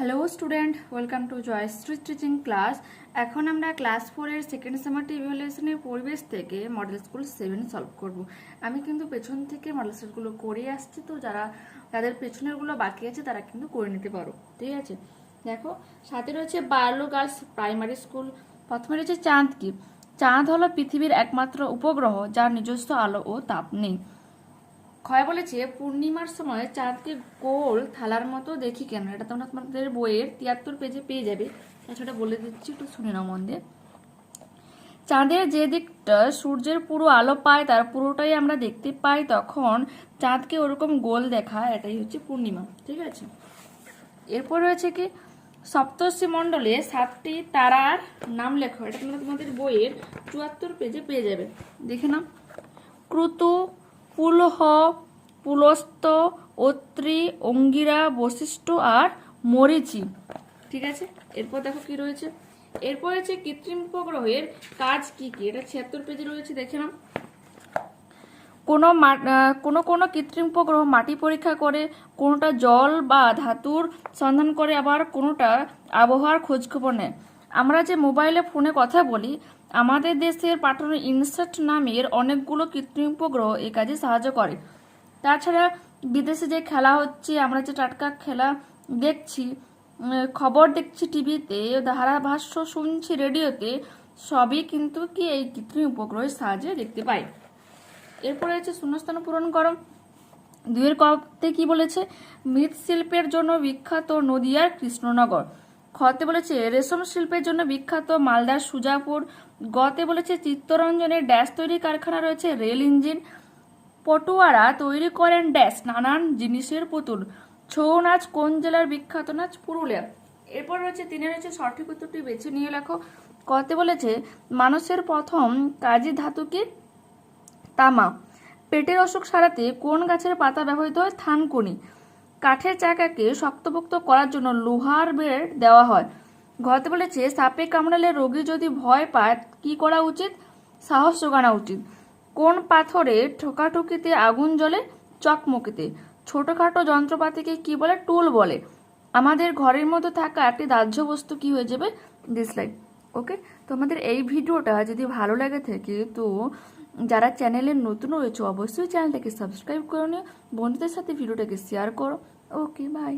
Hello student welcome to Joyshree teaching class এখন আমরা class ফোরের সেকেন্ড সেমারটি ইভ্যালুয়েশনের পরিবেশ থেকে মডেল স্কুল সেভেন সলভ করব। আমি কিন্তু পেছন থেকে মডেল সেটগুলো করে আসছি, তো যারা যাদের পেছনেরগুলো বাকি আছে, তারা কিন্তু করে নিতে পারো। ঠিক আছে? দেখো, সাথে রয়েছে বার্লো গার্লস প্রাইমারি স্কুল। প্রথমে রয়েছে চাঁদ কি চাঁদ হলো পৃথিবীর একমাত্র উপগ্রহ, যার নিজস্ব আলো ও তাপ নেই। ক্ষয় বলেছে, পূর্ণিমার সময় চাঁদকে গোল থালার মতো দেখি কেন? এটা তোমরা তোমাদের বইয়ের তিয়াত্তর পেজে পেয়ে যাবে। তাছাড়া বলে দিচ্ছি, একটু শুনে নাও মন দিয়ে। চাঁদের যে দিকটা সূর্যের পুরো আলো পায়, তার পুরোটাই আমরা দেখতে পাই তখন চাঁদকে ওরকম গোল দেখা, এটাই হচ্ছে পূর্ণিমা, ঠিক আছে? এরপর রয়েছে কি? সপ্তর্ষি মণ্ডলে সাতটি তারার নাম লেখো, এটা তোমরা তোমাদের বইয়ের চুয়াত্তর পেজে পেয়ে যাবে। দেখে নাও। ক্রুতু পুলহ, পুলস্ত, অত্রি, অঙ্গিরা, বশিষ্ঠ আর মরিচি। ঠিক আছে? এরপর দেখো কি রয়েছে। এরপর রয়েছে কৃত্রিম উপগ্রহের কাজ কি কি? এটা ছিয়াত্তর পেজে রয়েছে, দেখে নাও। কোনো কোনো কোনো কৃত্রিম উপগ্রহ মাটি পরীক্ষা করে, কোনোটা জল বা ধাতুর সন্ধান করে, আবার কোনোটা আবহাওয়ার খোঁজখবর নেয়। আমরা যে মোবাইলে ফোনে কথা বলি, আমাদের দেশের পাঠানো ইনসার্ট নামের অনেকগুলো কৃত্রিম উপগ্রহ এই কাজে সাহায্য করে। তাছাড়া বিদেশে যে খেলা হচ্ছে, আমরা যে টাটকা খেলা দেখছি খবর দেখছি টিভিতে, ধারাভাষ্য শুনছি রেডিওতে, সবই কিন্তু কি এই কৃত্রিম উপগ্রহের সাহায্যে দেখতে পাই। এরপরে হচ্ছে শূন্যস্থান পূরণ করো। দুইয়ের কতে কি বলেছে? মৃৎশিল্পের জন্য বিখ্যাত নদিয়ার কৃষ্ণনগর। খতে বলেছে, রেশম শিল্পের জন্য বিখ্যাত মালদার সুজাপুর গতে বলেছে, চিত্তরঞ্জনের ড্যাশ তৈরি কারখানা রয়েছে, রেল ইঞ্জিন পটুয়ারা তৈরি করেন ড্যাশ, নানান জিনিসের পুতুল। ছৌ নাচ কোন জেলার বিখ্যাত নাচ? পুরুলিয়া। এরপর রয়েছে, তিনে রয়েছে, সঠিক উত্তরটি বেছে নিয়ে লেখো। কতে বলেছে, মানুষের প্রথম কাজী ধাতু কি? তামা। পেটের অসুখ সারাতে কোন গাছের পাতা ব্যবহৃত হয়? থানকুনি। কাঠের চাকাকে শক্তপোক্ত করার জন্য লোহার বেড় দেওয়া হয়। ঘতে বলেছে, সাপে কামড়ালে রোগী যদি ভয় পায়, কি করা উচিত? সাহস জোগানো উচিত। কোন পাথরে ঠোকাঠুকিতে আগুন জ্বলে? চকমকিতে। ছোটখাটো যন্ত্রপাতিকে কি বলে? টুল বলে। আমাদের ঘরের মধ্যে থাকা একটি দাহ্য বস্তু কি হয়ে যাবে? ডিসলাইক। ওকে? তো আমাদের এই ভিডিওটা যদি ভালো লাগে থাকে, তো যারা চ্যানেলে নতুন রয়েছে, অবশ্যই চ্যানেলটাকে সাবস্ক্রাইব করে নিও। বন্ধুদের সাথে ভিডিওটাকে শেয়ার করো। Okay bye